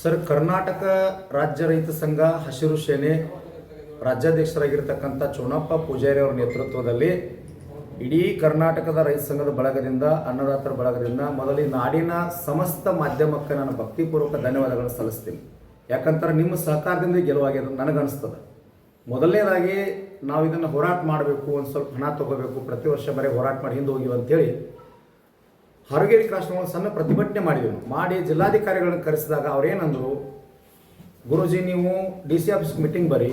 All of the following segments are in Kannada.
ಸರ್, ಕರ್ನಾಟಕ ರಾಜ್ಯ ರೈತ ಸಂಘ ಹಸಿರು ಸೇನೆ ರಾಜ್ಯಾಧ್ಯಕ್ಷರಾಗಿರ್ತಕ್ಕಂಥ ಚೋಣಪ್ಪ ಪೂಜಾರಿ ಅವರ ನೇತೃತ್ವದಲ್ಲಿ ಇಡೀ ಕರ್ನಾಟಕದ ರೈತ ಸಂಘದ ಬಳಗದಿಂದ, ಅನ್ನದಾತರ ಬಳಗದಿಂದ ಮೊದಲು ನಾಡಿನ ಸಮಸ್ತ ಮಾಧ್ಯಮಕ್ಕೆ ನಾನು ಭಕ್ತಿಪೂರ್ವಕ ಧನ್ಯವಾದಗಳನ್ನು ಸಲ್ಲಿಸ್ತೀನಿ. ಯಾಕಂತಾರೆ ನಿಮ್ಮ ಸಹಕಾರದಿಂದ ಗೆಲುವಾಗಿ ಗೆಲುವಾಗಿದೆ ನನಗನ್ನಿಸ್ತದೆ ಮೊದಲನೇದಾಗಿ ನಾವು ಇದನ್ನು ಹೋರಾಟ ಮಾಡಬೇಕು, ಒಂದು ಸ್ವಲ್ಪ ಹಣ ತಗೋಬೇಕು, ಪ್ರತಿ ವರ್ಷ ಬರೀ ಹೋರಾಟ ಮಾಡಿ ಹಿಂದೆ ಹೋಗಿವಿ ಅಂತೇಳಿ ಹಾರಗೇರಿ ಕ್ರಾಸ್ನ ಸಣ್ಣ ಪ್ರತಿಭಟನೆ ಮಾಡಿದ್ರು ಮಾಡಿ ಜಿಲ್ಲಾಧಿಕಾರಿಗಳನ್ನು ಕರೆಸಿದಾಗ ಅವರೇನಂದರು ಗುರುಜಿ, ನೀವು ಡಿ ಸಿ ಆಫೀಸ್ ಮೀಟಿಂಗ್ ಬರಿ.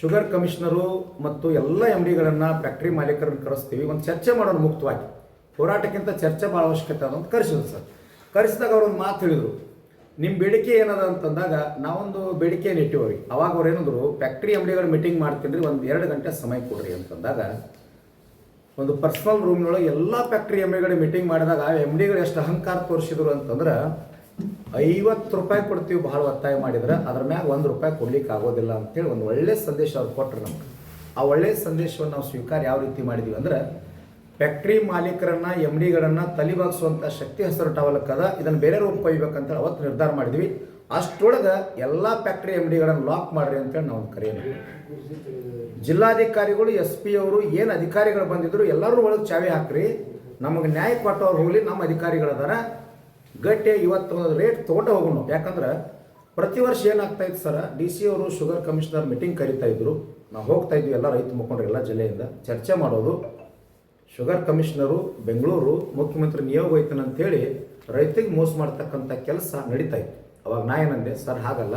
ಶುಗರ್ ಕಮಿಷನರು ಮತ್ತು ಎಲ್ಲ ಎಂ ಡಿಗಳನ್ನು ಫ್ಯಾಕ್ಟ್ರಿ ಮಾಲೀಕರನ್ನು ಕರೆಸ್ತೀವಿ. ಒಂದು ಚರ್ಚೆ ಮಾಡೋಣ ಮುಕ್ತವಾಗಿ. ಹೋರಾಟಕ್ಕಿಂತ ಚರ್ಚೆ ಭಾಳ ಅವಶ್ಯಕತೆ ಅಂತ ಕರೆಸಿದ್ರು ಸರ್. ಕರೆಸಿದಾಗ ಅವ್ರು ಒಂದು ಮಾತು ಹೇಳಿದರು. ನಿಮ್ಮ ಬೇಡಿಕೆ ಏನದ ಅಂತಂದಾಗ ನಾವೊಂದು ಬೇಡಿಕೆಯನ್ನು ಇಟ್ಟಿವ್ರಿ. ಅವಾಗ ಅವ್ರು ಏನಂದ್ರು, ಫ್ಯಾಕ್ಟ್ರಿ ಎಂ ಡಿಗಳ ಮೀಟಿಂಗ್ ಮಾಡ್ತೀನಿ ಒಂದು ಎರಡು ಗಂಟೆ ಸಮಯ ಕೊಡ್ರಿ ಅಂತಂದಾಗ ಒಂದು ಪರ್ಸನಲ್ ರೂಮ್ನೊಳಗೆ ಎಲ್ಲ ಫ್ಯಾಕ್ಟ್ರಿ ಎಂ ಡಿಗಳ ಮೀಟಿಂಗ್ ಮಾಡಿದಾಗ ಎಂ ಡಿಗಳು ಎಷ್ಟು ಅಹಂಕಾರ ತೋರಿಸಿದ್ರು ಅಂತಂದ್ರೆ ಐವತ್ತು ರೂಪಾಯಿ ಕೊಡ್ತೀವಿ ಭಾಳ ಒತ್ತಾಯ ಮಾಡಿದ್ರೆ ಅದ್ರ ಮ್ಯಾಗ ಒಂದು ರೂಪಾಯಿ ಕೊಡ್ಲಿಕ್ಕೆ ಆಗೋದಿಲ್ಲ ಅಂತೇಳಿ ಒಂದು ಒಳ್ಳೆ ಸಂದೇಶ ಅವ್ರು ಕೊಟ್ಟರು ನಮ್ಗೆ. ಆ ಒಳ್ಳೆಯ ಸಂದೇಶವನ್ನು ನಾವು ಸ್ವೀಕಾರ ಯಾವ ರೀತಿ ಮಾಡಿದ್ವಿ ಅಂದ್ರೆ ಫ್ಯಾಕ್ಟ್ರಿ ಮಾಲೀಕರನ್ನ ಎಂ ಡಿಗಳನ್ನ ತಲೆಬಾಗಿಸುವಂತ ಶಕ್ತಿ ಹೆಸರು ಟವಲಕ್ಕದ ಇದನ್ನು ಬೇರೆ ರೂಪ ಕೊಯ್ಬೇಕಂತ ಅವತ್ತು ನಿರ್ಧಾರ ಮಾಡಿದ್ವಿ. ಅಷ್ಟೊಳಗೆ ಎಲ್ಲ ಫ್ಯಾಕ್ಟ್ರಿ ಎಂ ಡಿಗಳನ್ನು ಲಾಕ್ ಮಾಡ್ರಿ ಅಂತೇಳಿ ನಾವು ಕರೆಯೋಣ ಜಿಲ್ಲಾಧಿಕಾರಿಗಳು ಎಸ್ ಪಿ ಅವರು ಏನು ಅಧಿಕಾರಿಗಳು ಬಂದಿದ್ರು ಎಲ್ಲರೂ ಒಳಗೆ ಚಾವಿ ಹಾಕ್ರಿ. ನಮಗೆ ನ್ಯಾಯ ಕೊಟ್ಟವ್ರು ಹೋಗ್ಲಿ, ನಮ್ಮ ಅಧಿಕಾರಿಗಳದಾರ. ಗಟ್ಟಿ ಇವತ್ತು ರೇಟ್ ತೊಗೊಂಡು ಹೋಗೋಣ ಯಾಕಂದ್ರೆ ಪ್ರತಿ ವರ್ಷ ಏನಾಗ್ತಾ ಇತ್ತು ಸರ್ ಡಿ ಸಿ ಅವರು ಶುಗರ್ ಕಮಿಷನರ್ ಮೀಟಿಂಗ್ ಕರಿತಾ ಇದ್ರು. ನಾವು ಹೋಗ್ತಾ ಇದ್ವಿ ಎಲ್ಲ ರೈತ ಮುಖಂಡರು ಎಲ್ಲ ಜಿಲ್ಲೆಯಿಂದ. ಚರ್ಚೆ ಮಾಡೋದು. ಶುಗರ್ ಕಮಿಷನರು ಬೆಂಗಳೂರು ಮುಖ್ಯಮಂತ್ರಿ ನಿಯೋಗ ಹೋಯ್ತಾನಂತೇಳಿ ರೈತರಿಗೆ ಮೋಸ ಮಾಡ್ತಕ್ಕಂಥ ಕೆಲಸ ನಡೀತಾ ಇತ್ತು. ಅವಾಗ ನಾ ಏನಂದೆ, ಸರ್, ಹಾಗಲ್ಲ.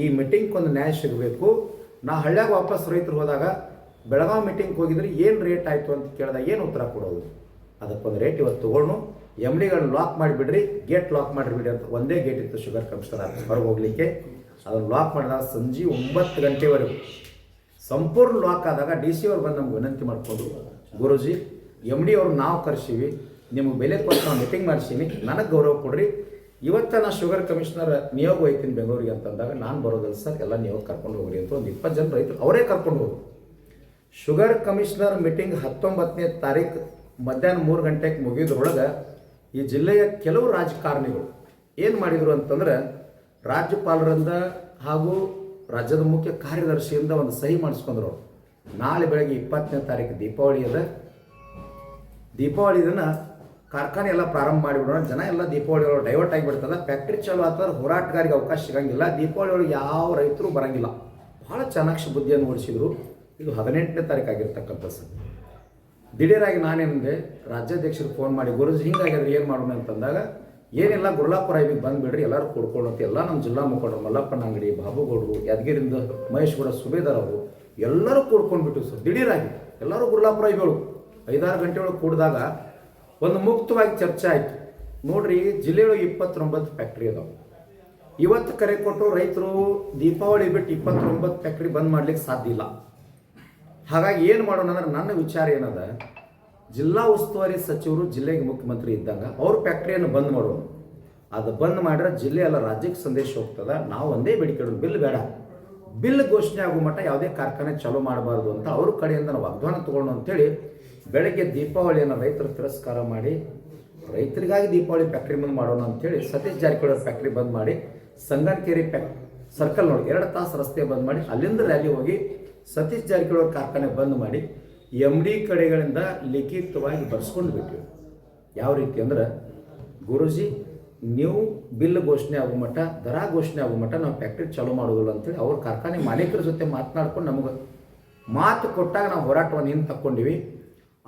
ಈ ಮೀಟಿಂಗ್ ಒಂದು ನ್ಯಾಯ ಸಿಗಬೇಕು. ನಾ ಹಳ್ಳ್ಯಾಗ ವಾಪಸ್ ರೈತರು ಹೋದಾಗ ಬೆಳಗಾವಿ ಮೀಟಿಂಗ್ ಹೋಗಿದ್ರೆ ಏನು ರೇಟ್ ಆಯಿತು ಅಂತ ಕೇಳಿದಾಗ ಏನು ಉತ್ತರ ಕೊಡೋದು? ಅದಕ್ಕೊಂದು ರೇಟ್ ಇವತ್ತು ತೊಗೊಂಡು ಎಂ ಡಿಗಳನ್ನ ಲಾಕ್ ಮಾಡಿಬಿಡ್ರಿ ಗೇಟ್ ಲಾಕ್ ಮಾಡಿಬಿಡ್ರಿ ಅಂತ ಒಂದೇ ಗೇಟ್ ಇತ್ತು ಶುಗರ್ ಕಮಿಷನರ್ ಹೊರಗೆ ಹೋಗ್ಲಿಕ್ಕೆ ಅದನ್ನು ಲಾಕ್ ಮಾಡಿದಾಗ ಸಂಜೆ ಒಂಬತ್ತು ಗಂಟೆವರೆಗೂ ಸಂಪೂರ್ಣ ಲಾಕ್ ಆದಾಗ ಡಿ ಸಿ ಅವ್ರು ಬಂದು ನಮ್ಗೆ ವಿನಂತಿ ಮಾಡ್ಕೊಂಡು ಗುರುಜಿ ಎಂ ಡಿ ಅವ್ರು ನಾವು ಕರೆಸೀವಿ. ನಿಮಗೆ ಬೆಲೆ ಕೊಟ್ಟು ನಾವು ಮೀಟಿಂಗ್ ಮಾಡಿಸೀನಿ. ನನಗೆ ಗೌರವ ಕೊಡ್ರಿ. ಇವತ್ತ ನಾ ಶುಗರ್ ಕಮಿಷನರ್ ನಿಯೋಗ ಹೋಗ್ತೀನಿ ಬೆಂಗಳೂರಿಗೆ ಅಂತಂದಾಗ ನಾನು ಬರೋದಿಲ್ಲ ಸರ್, ಎಲ್ಲ ನಿಯೋಗ ಕರ್ಕೊಂಡು ಹೋಗ್ರಿ ಅಂತ ಒಂದು ಇಪ್ಪತ್ತು ಜನ ರೈತರು ಅವರೇ ಕರ್ಕೊಂಡು ಹೋಗು ಶುಗರ್ ಕಮಿಷನರ್ ಮೀಟಿಂಗ್ ಹತ್ತೊಂಬತ್ತನೇ ತಾರೀಕು ಮಧ್ಯಾಹ್ನ ಮೂರು ಗಂಟೆಗೆ ಮುಗಿದ್ರೊಳಗೆ ಈ ಜಿಲ್ಲೆಯ ಕೆಲವು ರಾಜಕಾರಣಿಗಳು ಏನು ಮಾಡಿದರು ಅಂತಂದ್ರೆ ರಾಜ್ಯಪಾಲರಿಂದ ಹಾಗೂ ರಾಜ್ಯದ ಮುಖ್ಯ ಕಾರ್ಯದರ್ಶಿಯಿಂದ ಒಂದು ಸಹಿ ಮಾಡಿಸ್ಕೊಂಡ್ರು ನಾಳೆ ಬೆಳಗ್ಗೆ ಇಪ್ಪತ್ತನೇ ತಾರೀಕು ದೀಪಾವಳಿ ಅದ. ದೀಪಾವಳಿ ದಿನ ಕಾರ್ಖಾನೆ ಎಲ್ಲ ಪ್ರಾರಂಭ ಮಾಡಿಬಿಡೋಣ. ಜನ ಎಲ್ಲ ದೀಪಾವಳಿ ಒಳಗೆ ಡೈವರ್ಟ್ ಆಗಿಬಿಡ್ತಲ್ಲ ಫ್ಯಾಕ್ಟ್ರಿ ಚಾಲು ಆದ್ರೆ ಹೋರಾಟಗಾರಿಗೆ ಅವಕಾಶ ಸಿಗಂಗಿಲ್ಲ. ದೀಪಾವಳಿ ಒಳಗೆ ಯಾವ ರೈತರು ಬರಂಗಿಲ್ಲ. ಭಾಳ ಚಾಣಾಕ್ಷ ಬುದ್ಧಿಯನ್ನು ಓಡಿಸಿದ್ರು. ಇದು ಹದಿನೆಂಟನೇ ತಾರೀಕು ಆಗಿರ್ತಕ್ಕಂಥ ಸರ್. ದಿಢೀರಾಗಿ ನಾನೇನಂದೆ ರಾಜ್ಯಾಧ್ಯಕ್ಷರಿಗೆ ಫೋನ್ ಮಾಡಿ, ಗುರುಜಿ, ಹಿಂಗಾಗಿದ್ರೆ ಏನು ಮಾಡೋಣ? ಅಂತಂದಾಗ, ಏನಿಲ್ಲ, ಗುರ್ಲಾಪುರ ಐವಿಗೆ ಬಂದುಬಿಡ್ರಿ, ಎಲ್ಲರೂ ಕೊಡ್ಕೊಳ್ಳೋ ಅಂತ ಎಲ್ಲ ನಮ್ಮ ಜಿಲ್ಲಾ ಮುಖಂಡರು, ಮಲ್ಲಪ್ಪನ ಅಂಗಡಿ, ಬಾಬುಗೌಡರು ಯಾದಗಿರಿಂದ ಮಹೇಶ್ಗೌಡ, ಸುಬೇದಾರ್ ಅವರು, ಎಲ್ಲರೂ ಕೂಡ್ಕೊಂಡ್ಬಿಟ್ಟು ಸರ್, ದಿಢೀರಾಗಿ. ಎಲ್ಲರೂ ಗುರ್ಲಾಪುರ ಐಗಳು ಐದಾರು ಗಂಟೆ ಒಳಗೆ ಕೂಡಿದಾಗ ಒಂದು ಮುಕ್ತವಾಗಿ ಚರ್ಚೆ ಆಯಿತು. ನೋಡ್ರಿ, ಜಿಲ್ಲೆಯೊಳಗೆ ಇಪ್ಪತ್ತೊಂಬತ್ತು ಫ್ಯಾಕ್ಟ್ರಿ ಅದಾವೆ. ಇವತ್ತು ಕರೆ ಕೊಟ್ಟು ರೈತರು ದೀಪಾವಳಿ ಬಿಟ್ಟು ಇಪ್ಪತ್ತೊಂಬತ್ತು ಫ್ಯಾಕ್ಟ್ರಿ ಬಂದ್ ಮಾಡ್ಲಿಕ್ಕೆ ಸಾಧ್ಯ ಇಲ್ಲ. ಹಾಗಾಗಿ ಏನು ಮಾಡೋಣ ಅಂದ್ರೆ ನನ್ನ ವಿಚಾರ ಏನದ, ಜಿಲ್ಲಾ ಉಸ್ತುವಾರಿ ಸಚಿವರು ಜಿಲ್ಲೆಗೆ ಮುಖ್ಯಮಂತ್ರಿ ಇದ್ದಂಗ ಅವ್ರ ಫ್ಯಾಕ್ಟ್ರಿಯನ್ನು ಬಂದ್ ಮಾಡೋಣ. ಅದು ಬಂದ್ ಮಾಡಿದ್ರೆ ಜಿಲ್ಲೆ ಎಲ್ಲ ರಾಜ್ಯಕ್ಕೆ ಸಂದೇಶ ಹೋಗ್ತದ. ನಾವು ಒಂದೇ ಬೇಡಿಕೆ ಇಡೋದು, ಬಿಲ್ ಬೇಡ. ಬಿಲ್ ಘೋಷಣೆ ಆಗೋ ಮಟ್ಟ ಯಾವುದೇ ಕಾರ್ಖಾನೆ ಚಾಲೂ ಮಾಡಬಾರ್ದು ಅಂತ ಅವ್ರ ಕಡೆಯಿಂದ ನಾವು ವಾಗ್ದಾನ ತಗೊಳ್ಳೋಣ ಅಂತೇಳಿ ಬೆಳಗ್ಗೆ ದೀಪಾವಳಿಯನ್ನು ರೈತರು ತಿರಸ್ಕಾರ ಮಾಡಿ, ರೈತರಿಗಾಗಿ ದೀಪಾವಳಿ ಫ್ಯಾಕ್ಟ್ರಿ ಬಂದ್ ಮಾಡೋಣ ಅಂತೇಳಿ ಸತೀಶ್ ಜಾರಕಿಹೊಳಿ ಫ್ಯಾಕ್ಟ್ರಿ ಬಂದ್ ಮಾಡಿ ಸಂಗನಕೇರಿ ಸರ್ಕಲ್ ನೋಡಿ, ಎರಡು ತಾಸು ರಸ್ತೆ ಬಂದ್ ಮಾಡಿ, ಅಲ್ಲಿಂದ ರ್ಯಾಲಿ ಹೋಗಿ ಸತೀಶ್ ಜಾರಕಿಹೊಳಿ ಕಾರ್ಖಾನೆ ಬಂದ್ ಮಾಡಿ ಎಂ ಡಿ ಕಡೆಗಳಿಂದ ಲಿಖಿತವಾಗಿ ಬರ್ಸ್ಕೊಂಡು ಬಿಟ್ಟಿವಿ ಯಾವ ರೀತಿ ಅಂದ್ರೆ, ಗುರುಜಿ, ನೀವು ಬಿಲ್ ಘೋಷಣೆ ಆಗೋ ಮಟ್ಟ ದರ ಘೋಷಣೆ ಆಗೋ ಮಟ್ಟ ನಾವು ಫ್ಯಾಕ್ಟ್ರಿ ಚಾಲೂ ಮಾಡೋದಿಲ್ಲ ಅಂತೇಳಿ ಅವ್ರ ಕಾರ್ಖಾನೆ ಮಾಲೀಕರ ಜೊತೆ ಮಾತನಾಡ್ಕೊಂಡು ನಮಗೆ ಮಾತು ಕೊಟ್ಟಾಗ ನಾವು ಹೋರಾಟವನ್ನು ಹಿಂದೆ ತಕ್ಕೊಂಡಿವಿ.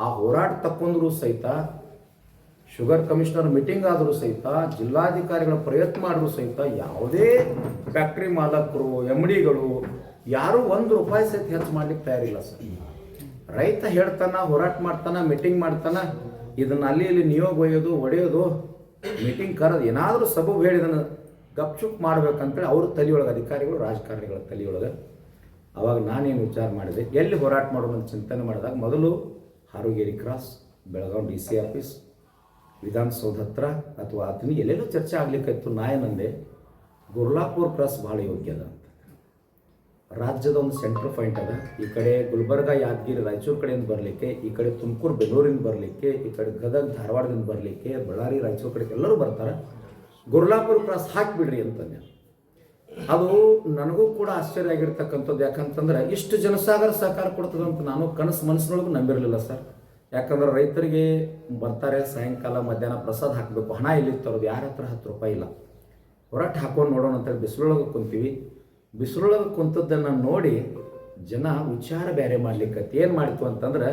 ಆ ಹೋರಾಟ ತಕ್ಕೊಂಡ್ರೂ ಸಹಿತ, ಶುಗರ್ ಕಮಿಷನರ್ ಮೀಟಿಂಗ್ ಆದರೂ ಸಹಿತ, ಜಿಲ್ಲಾಧಿಕಾರಿಗಳ ಪ್ರಯತ್ನ ಮಾಡಿದ್ರು ಸಹಿತ ಯಾವುದೇ ಫ್ಯಾಕ್ಟ್ರಿ ಮಾಲಕರು ಎಂ ಡಿಗಳು ಯಾರೂ ಒಂದು ರೂಪಾಯಿ ಸಹಿತ ಹೆಚ್ಚು ಮಾಡ್ಲಿಕ್ಕೆ ತಯಾರಿಲ್ಲ ಸರ್. ರೈತ ಹೇಳ್ತಾನ, ಹೋರಾಟ ಮಾಡ್ತಾನ, ಮೀಟಿಂಗ್ ಮಾಡ್ತಾನ, ಇದನ್ನ ಅಲ್ಲಿ ಇಲ್ಲಿ ನಿಯೋಗ ಒಯ್ಯೋದು, ಒಡೆಯೋದು, ಮೀಟಿಂಗ್ ಕರೆದು ಏನಾದರೂ ಸಬಬ್ ಹೇಳಿದನ್ನು ಗಪ್ಚುಪ್ ಮಾಡ್ಬೇಕಂತೇಳಿ ಅವ್ರ ತಲೆಯೊಳಗೆ, ಅಧಿಕಾರಿಗಳು, ರಾಜಕಾರಣಿಗಳ ತಲೆಯೊಳಗೆ. ಅವಾಗ ನಾನೇನು ವಿಚಾರ ಮಾಡಿದೆ, ಎಲ್ಲಿ ಹೋರಾಟ ಮಾಡೋಣ ಚಿಂತನೆ ಮಾಡಿದಾಗ ಮೊದಲು Harugeri cross, Belagavi D C office, Vidhana Soudha ಹತ್ರ ಅಥವಾ ಆತ್ಮೀ ಎಲ್ಲೆಲ್ಲೂ ಚರ್ಚೆ ಆಗ್ಲಿಕ್ಕಿತ್ತು. ನಾಯನಂದೆ ಗುರ್ಲಾಪುರ್ ಕ್ರಾಸ್ ಭಾಳ ಯೋಗ್ಯ ಅದ ಅಂತ. ರಾಜ್ಯದ ಒಂದು ಸೆಂಟ್ರ್ ಪಾಯಿಂಟ್ ಅದ. ಈ ಕಡೆ ಗುಲ್ಬರ್ಗ, ಯಾದಗಿರಿ, ರಾಯಚೂರು ಕಡೆಯಿಂದ ಬರಲಿಕ್ಕೆ, ಈ ಕಡೆ ತುಮಕೂರು, ಬೆಂಗಳೂರಿಂದ ಬರಲಿಕ್ಕೆ, ಈ ಕಡೆ ಗದಗ, ಧಾರವಾಡದಿಂದ ಬರಲಿಕ್ಕೆ, ಬಳ್ಳಾರಿ, ರಾಯಚೂರು ಕಡೆ ಎಲ್ಲರೂ ಬರ್ತಾರೆ. ಗುರ್ಲಾಪುರ ಕ್ರಾಸ್ ಹಾಕಿಬಿಡ್ರಿ ಅಂತಂದೆ. ಅದು ನನಗೂ ಕೂಡ ಆಶ್ಚರ್ಯ ಆಗಿರ್ತಕ್ಕಂಥದ್ದು. ಯಾಕಂತಂದ್ರೆ ಇಷ್ಟು ಜನಸಾಗರ ಸಹಕಾರ ಕೊಡ್ತದಂತ ನಾನು ಕನಸು ಮನಸ್ಸಿನೊಳಗೂ ನಂಬಿರಲಿಲ್ಲ ಸರ್. ಯಾಕಂದ್ರೆ ರೈತರಿಗೆ ಬರ್ತಾರೆ, ಸಾಯಂಕಾಲ ಮಧ್ಯಾಹ್ನ ಪ್ರಸಾದ ಹಾಕಬೇಕು. ಹಣ ಇಲ್ಲಿ ತರೋದು ಯಾರ ಹತ್ರ ಹತ್ತು ರೂಪಾಯಿ ಇಲ್ಲ. ಹೊರಟ್ ಹಾಕೊಂಡು ನೋಡೋಣ ಅಂತೇಳಿ ಬಿಸಿಲೊಳಗೆ ಕುಂತೀವಿ. ಬಿಸಿಲೊಳಗೆ ಕುಂತದ್ದನ್ನು ನೋಡಿ ಜನ ವಿಚಾರ ಬೇರೆ ಮಾಡ್ಲಿಕ್ಕೆ ಏನು ಮಾಡಿತು ಅಂತಂದ್ರೆ